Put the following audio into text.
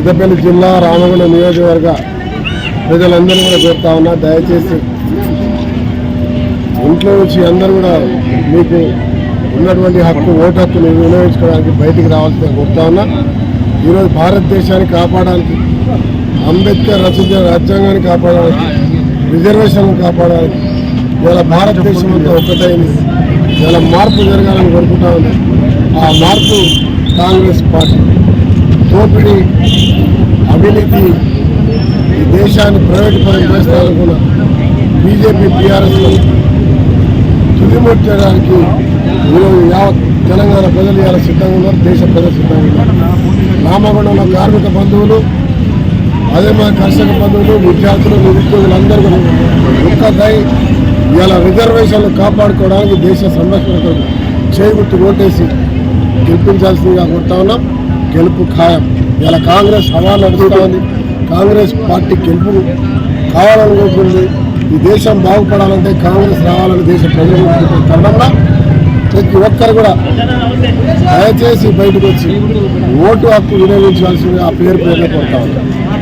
పెద్దపల్లి జిల్లా రామగుండం నియోజకవర్గ ప్రజలందరూ కూడా చెప్తా ఉన్నా దయచేసి ఇంట్లో నుంచి అందరూ కూడా మీకు ఉన్నటువంటి హక్కు ఓటు హక్కుని వినియోగించుకోవడానికి బయటికి రావాల్సిందిగా కోరుతా ఉన్నా. ఈరోజు భారతదేశాన్ని కాపాడడానికి అంబేద్కర్ రచించిన రాజ్యాంగాన్ని కాపాడడానికి రిజర్వేషన్లు కాపాడడానికి ఇలా భారతదేశం అంతా ఒక్కటైంది. ఇలా మార్పు జరగాలని కోరుకుంటా ఉంది ఆ మార్పు కాంగ్రెస్ పార్టీ. దోపిడీ అవినీతి ఈ దేశాన్ని ప్రైవేట్ పరం చేస్తారనుకున్న బీజేపీ టీఆర్ఎస్ తుదిమొట్టడానికి ఈరోజు యావత్ తెలంగాణ ప్రజలు ఇవాళ సిద్ధంగా ఉన్నారు దేశ ప్రజలు సిద్ధంగా ఉన్నారు. రామగుండంలో కార్మిక బంధువులు అదే మా కర్షక బంధువులు విద్యార్థులు నిరుద్యోగులు అందరూ కూడా ఇలా రిజర్వేషన్లు కాపాడుకోవడానికి దేశ సంరక్షణతో చేగుర్తు ఓటేసి గెలిపించాల్సిందిగా కోరుతా ఉన్నాం. గెలుపు ఖాయం. ఇలా కాంగ్రెస్ హవా నడుస్తూ ఉంది. కాంగ్రెస్ పార్టీ గెలుపు కావాలనుకుంటుంది ఈ దేశం బాగుపడాలంటే కాంగ్రెస్ రావాలని దేశ ప్రజలు కోరుకుంటున్న తరుణంలో ప్రతి ఒక్కరు కూడా దయచేసి బయటకు వచ్చి ఓటు హక్కు వినియోగించాల్సిందిగా ఆ పేరు పేరులో కోరుతా ఉన్నాం.